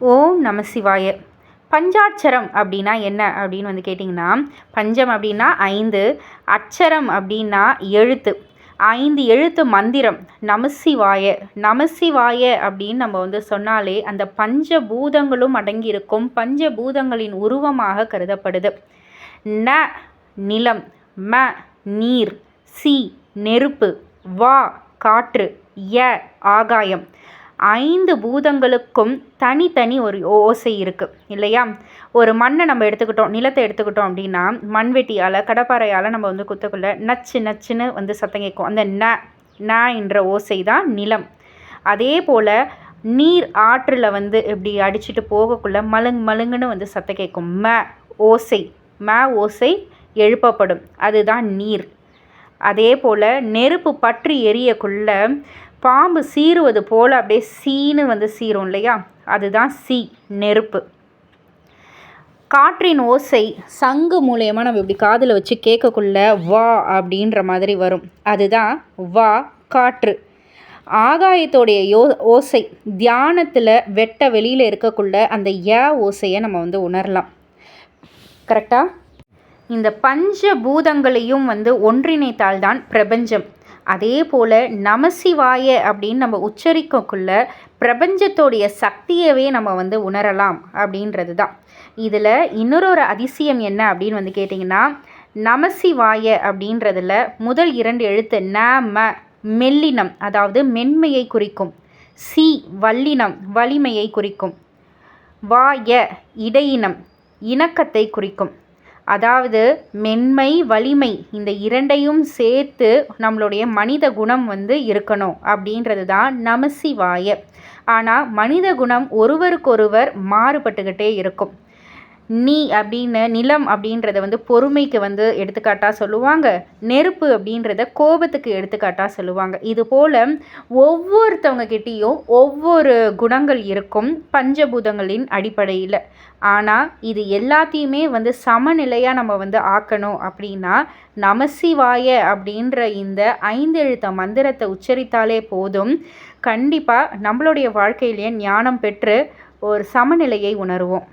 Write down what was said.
ஓம் நம சிவாய. பஞ்சாட்சரம் அப்படின்னா என்ன அப்படின்னு வந்து கேட்டிங்கன்னா பஞ்சம் அப்படின்னா ஐந்து அட்சரம் அப்படின்னா எழுத்து. ஐந்து எழுத்து மந்திரம் நமசிவாய நமசிவாய அப்படின்னு நம்ம வந்து சொன்னாலே அந்த பஞ்ச பூதங்களும் அடங்கியிருக்கும். பஞ்ச பூதங்களின் உருவமாக கருதப்படுது. ந நிலம். ம நீர். சி நெருப்பு. வா காற்று. ய ஆகாயம். ஐந்து பூதங்களுக்கும் தனித்தனி ஒரு ஓசை இருக்குது இல்லையா? ஒரு மண்ணை நம்ம எடுத்துக்கிட்டோம் நிலத்தை எடுத்துக்கிட்டோம் அப்படின்னா மண்வெட்டியால் கடப்பாறையால் நம்ம வந்து குத்தக்குள்ள நச்சு நச்சுன்னு வந்து சத்தம் கேட்கும். அந்த ந ந என்ற ஓசை தான் நிலம். அதே போல் நீர் ஆற்றில் வந்து இப்படி அடிச்சுட்டு போகக்குள்ள மலுங் மலுங்குன்னு வந்து சத்தம் கேட்கும். ம ஓசை. ம ஓசை எழுப்பப்படும். அதுதான் நீர். அதே போல் நெருப்பு பற்றி எரியக்குள்ள பாம்பு சீறுவது போல் அப்படியே சீனு வந்து சீரும் இல்லையா? அதுதான் சி நெருப்பு. காற்றின் ஓசை சங்கு மூலயமா நம்ம இப்படி காதில் வச்சு கேட்கக்குள்ள வா அப்படின்ற மாதிரி வரும். அதுதான் வா காற்று. ஆகாயத்தோடைய யோ ஓசை தியானத்தில் வெட்ட வெளியில் இருக்கக்குள்ள அந்த ய ஓசையை நம்ம வந்து உணரலாம். கரெக்டாக இந்த பஞ்ச பூதங்களையும் வந்து ஒன்றிணைத்தால்தான் பிரபஞ்சம். அதே போல் நமசிவாய அப்படின்னு நம்ம உச்சரிக்கக்குள்ள பிரபஞ்சத்தோடைய சக்தியவே நம்ம வந்து உணரலாம் அப்படின்றது தான் இதில் இன்னொரு ஒரு அதிசயம் என்ன அப்படின்னு வந்து கேட்டிங்கன்னா நமசிவாய அப்படின்றதுல முதல் இரண்டு எழுத்து ந ம மெல்லினம் அதாவது மென்மையை குறிக்கும். சி வல்லினம் வலிமையை குறிக்கும். வாய இடையினம் இணக்கத்தை குறிக்கும். அதாவது மென்மை வலிமை இந்த இரண்டையும் சேர்த்து நம்மளுடைய மனித குணம் வந்து இருக்கணும் அப்படின்றது தான் நமசிவாய. ஆனால் மனித குணம் ஒருவருக்கொருவர் மாறுபட்டுக்கிட்டே இருக்கும். நீ அப்படின்னு நிலம் அப்படின்றத வந்து பொறுமைக்கு வந்து எடுத்துக்காட்டாக சொல்லுவாங்க. நெருப்பு அப்படின்றத கோபத்துக்கு எடுத்துக்காட்டாக சொல்லுவாங்க. இது போல் ஒவ்வொருத்தவங்க கிட்டேயும் ஒவ்வொரு குணங்கள் இருக்கும் பஞ்சபூதங்களின் அடிப்படையில். ஆனால் இது எல்லாத்தையுமே வந்து சமநிலையாக நம்ம வந்து ஆக்கணும் அப்படின்னா நமசிவாய அப்படின்ற இந்த ஐந்தெழுத்த மந்திரத்தை உச்சரித்தாலே போதும். கண்டிப்பாக நம்மளுடைய வாழ்க்கையிலேயே ஞானம் பெற்று ஒரு சமநிலையை உணருவோம்.